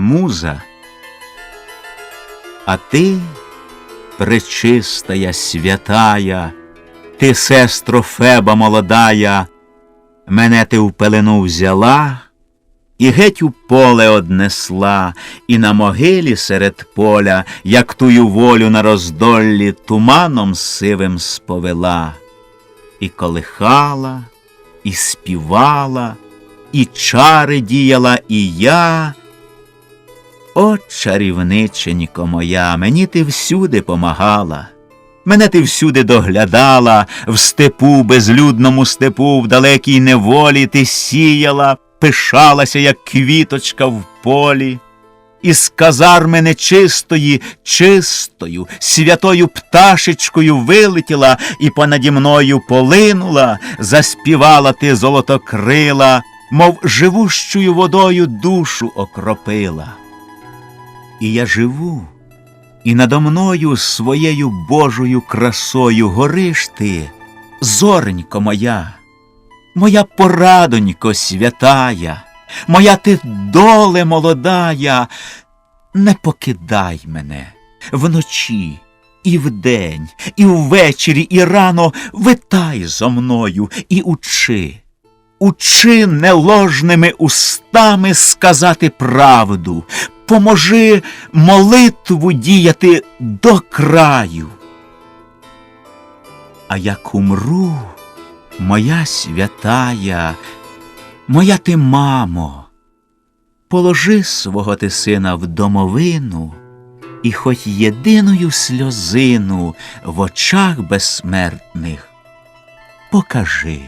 муза. А ти, пречистая, святая, ти, сестро Феба молодая, мене ти в пелену взяла і геть у поле однесла, і на могилі серед поля, як тую волю на роздоллі, туманом сивим сповела, і колихала, і співала, і чари діяла, і я. О, чарівниченько моя, мені ти всюди помагала. Мене ти всюди доглядала, в степу, безлюдному степу, в далекій неволі ти сіяла, пишалася, як квіточка в полі. Із казарми нечистої, чистою, святою пташечкою вилетіла і понаді мною полинула, заспівала ти золотокрила, мов живущою водою душу окропила. І я живу, і надо мною своєю Божою красою гориш ти, зоренько моя, моя порадонько святая, моя ти доле молодая, не покидай мене вночі. І вдень, і ввечері, і рано витай зо мною і учи. Учи неложними устами сказати правду, поможи молитву діяти до краю. А як умру, моя святая, моя ти мамо, положи свого ти сина в домовину, і хоч єдиною сльозину в очах безсмертних покажи.